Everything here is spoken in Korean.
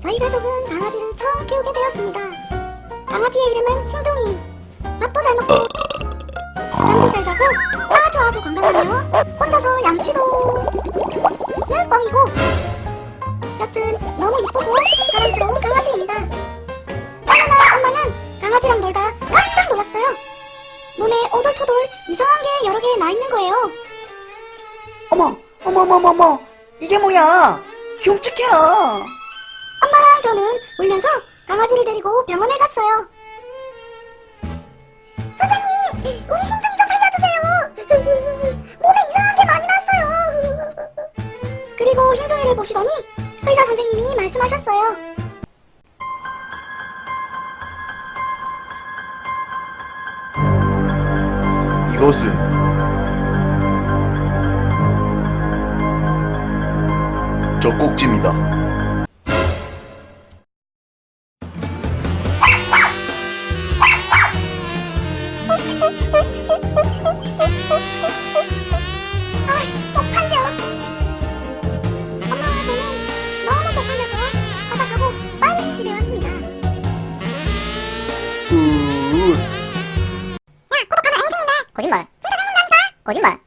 저희 가족은 강아지를 처음 키우게 되었습니다. 강아지의 이름은 흰둥이. 밥도 잘 먹고, 잠도 잘 자고, 아주 아주 건강하며, 혼자서 양치도 는 뻥이고, 여튼 너무 이쁘고 사랑스러운 강아지입니다. 어느 날 엄마는 강아지랑 놀다 깜짝 놀랐어요. 몸에 오돌토돌 이상한 게 여러 개 나 있는 거예요. 어머, 어머, 어머, 어머. 이게 뭐야? 흉측해라. 엄마랑 저는 울면서 강아지를 데리고 병원에 갔어요. 선생님, 우리 흰둥이 좀 살려주세요. 몸에 이상한 게 많이 났어요. 그리고 흰둥이를 보시더니 의사 선생님이 말씀하셨어요. 이것은 젖꼭지입니다. 아, 쪽팔려. 엄마와 저는 너무 쪽팔려서 바닥하고 빨리 집에 왔습니다. 야, 으, 구독하면 인생인데 거짓말. 진짜 생긴다니까? 거짓말.